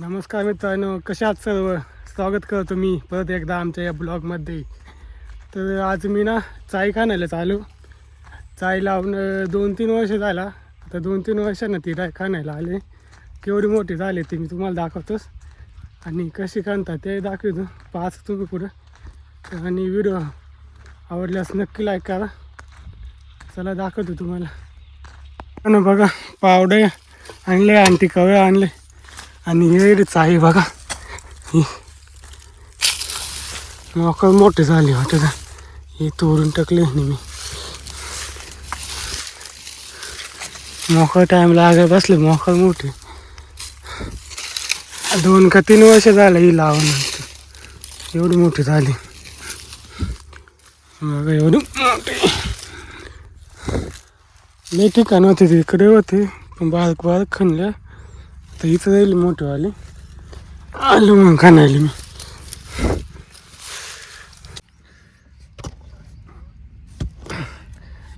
नमस्कार मित्रांनो कशा सर्व? स्वागत करतो मी परत एकदा आमच्या या ब्लॉगमध्ये. तर आज मी ना चाय खाण्याला चालू. चाय लावून दोन तीन वर्ष झाला. आता दोन तीन वर्षांना ती राय खाण्याला आले. केवढी मोठी झाली ती मी तुम्हाला दाखवतोच. आणि कशी खाणता ते दाखवतो. पाच तुम्ही पुढं. आणि व्हिडिओ आवडल्यास नक्की लाईक करा. चला दाखवतो तुम्हाला. आणि बघा पावडे आणले आणि ती कवे आणले. आणि हे रे बघा. ही. मोकळ मोठे झाले वाटत हे तोडून टाकले मी. मोकळ टाइम लागाय बसले मोकळ मोठे. दोन का तीन वर्ष झालं ही लावून एवढी मोठी झाली. बघा एवढी मोठी. मी ठिकाण होते तिकडे होते पण बारक बारक खणल्या. तर इथं जाईल मोठेवाले आलो मग खाणायला मी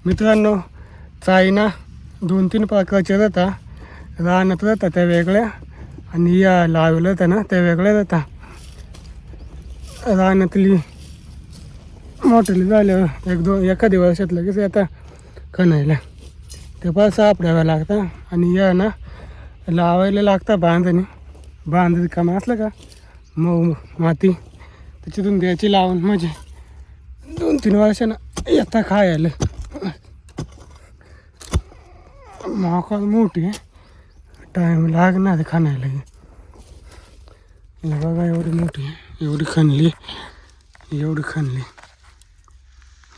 मित्रांनो चायना दोन तीन प्रकारच्या जाता रानात जातात त्या वेगळ्या आणि या लावलं होत्या ना त्या वेगळ्या जाता रानातली मोठली झाल्यावर एक दोन एखाद्या वर्षात लगेच येता खणायला ते पण सापडाव्या लागतात आणि या ना लावायला लागतं बांधणे. बांध काम असलं का? मऊ माती. त्याच्यातून द्यायची लावून म्हणजे दोन तीन वर्षानं येता खायला. मोका मोठी आहे. टाईम लागणार खाण्याला. बघा एवढी मोठी आहे. एवढी खणली. एवढी खणली.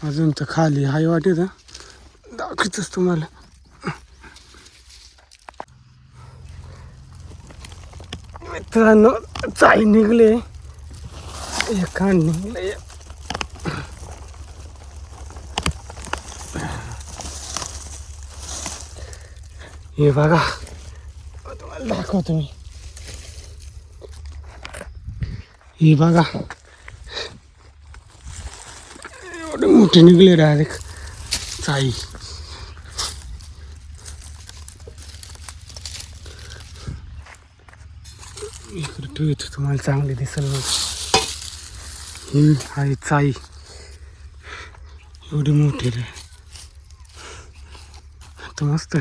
अजून तर खाली हाय वाटेत. दाखवतच तुम्हाला. मित्रांनो चाई निघले. एका निघले. हे बघा. तुम्हाला दाखवतो मी. हे बघा. एवढे मोठे निघले डायरेक्ट चाई इकडे ठेवतो तुम्हाला चांगली दिसेल ही आहे चाई. एवढी मोठी रे आता मस्त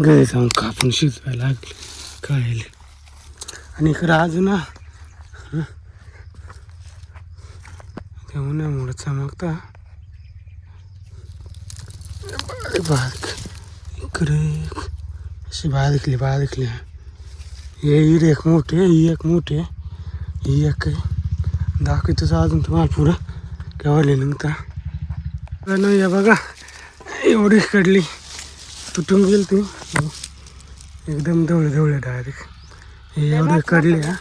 घरी जाऊन कापून शिजवायला लागले. कळेल. आणि इकडं अजून ते उन्हामुळे चमकता. बारीक. इकडे अशी बारीकली बारीकली हे ही एक मोठी ही एक मोठी ही एक आहे दाखवतोच अजून तुम्हाला पुढं केव्हा नाही या बघा एवढी कडली तुटून गेली ती। एकदम धवळे धवळे डायरेक्ट हे एवढे कडले हा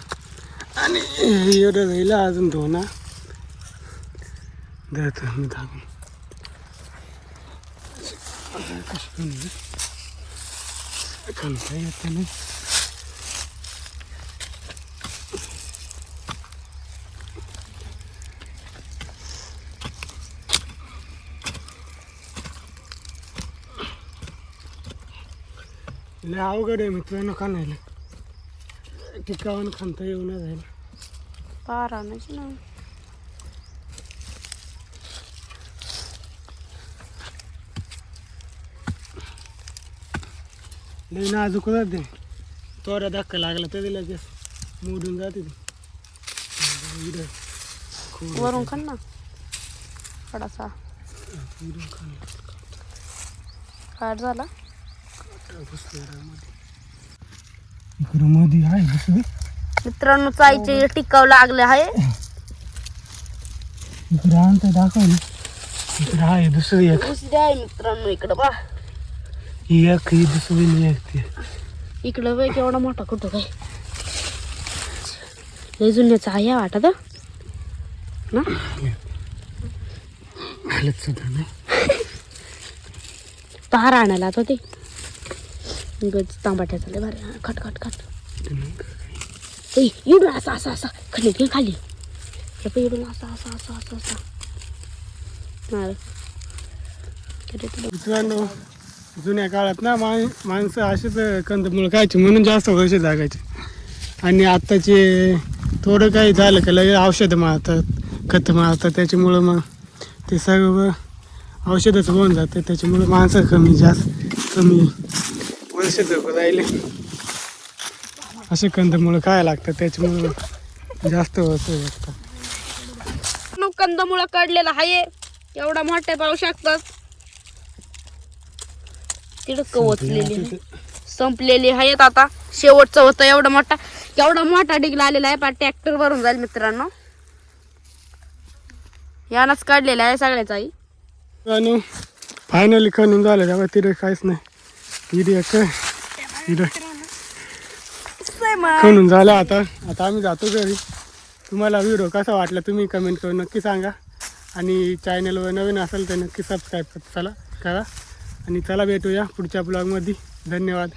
आणि हे एवढं राहिलं अजून दोन देतो मी दाखवून कशी येते नाही। लय अवघड आहे मित्रांनो खाण्याला. टिकावून खांता येऊ नाही जाईल पारा ना लई नाजूक जाते तोऱ्या धक्का लागला तरी लगेच मोडून जाते ती. वरून खान ना. थोडासा. काट झाला इकडं मध्ये आहे दुसरी मित्रांनो चाईचे टिकाव लागले आहे. इकडे आणतं दाखवली इकडे आहे दुसरी एक. दुसरी आहे मित्रांनो इकडं बा एक ही दुसरी नाही एक ती. इकडं बाई केवढा मोठा कुठं काय? लय जुन्याचा आहे वाटत? ना? हालत सुद्धा नाही. पहार आणायला आता ते. गज तांबाट्या झाले भारी. खट खट खट. ते ए इडून असा असा असा. खाली घे खाली. हे पण इडून असा असा असा असा असा. मित्रांनो जुन्या काळात ना मा माणसं असेच कंदमुळं खायची म्हणून जास्त वर्ष जागायचे आणि आत्ताचे थोडं काही झालं का लगेच औषधं मारतात खतं मारतात. त्याच्यामुळं मग ते सर्व औषधच होऊन जाते. त्याच्यामुळं माणसं कमी जास्त कमी. जगू राहिले असे कंदमुळं काय लागतात त्याच्यामुळं जास्त होतं कंदमुळं काढलेला आहे. एवढा मोठे पाहू शकतात. तिकडं कवचलेली. संपलेली आहेत आता. शेवटचं होतं एवढा मोठा. एवढा मोठा डिगला आलेला आहे पा ट्रॅक्टर भरून जाईल मित्रांनो. यानंच काढलेला आहे सगळ्याच आई. आणि फायनली खणून झालं. तेव्हा तिथे काहीच नाही. इथे खणून झालं आता. आता आम्ही जातो घरी. तुम्हाला व्हिडिओ कसा वाटला तुम्ही कमेंट करून नक्की सांगा. आणि चॅनलवर नवीन असेल तर नक्की सबस्क्राईब चला करा. आणि चला भेटूया पुढच्या ब्लॉगमध्ये धन्यवाद.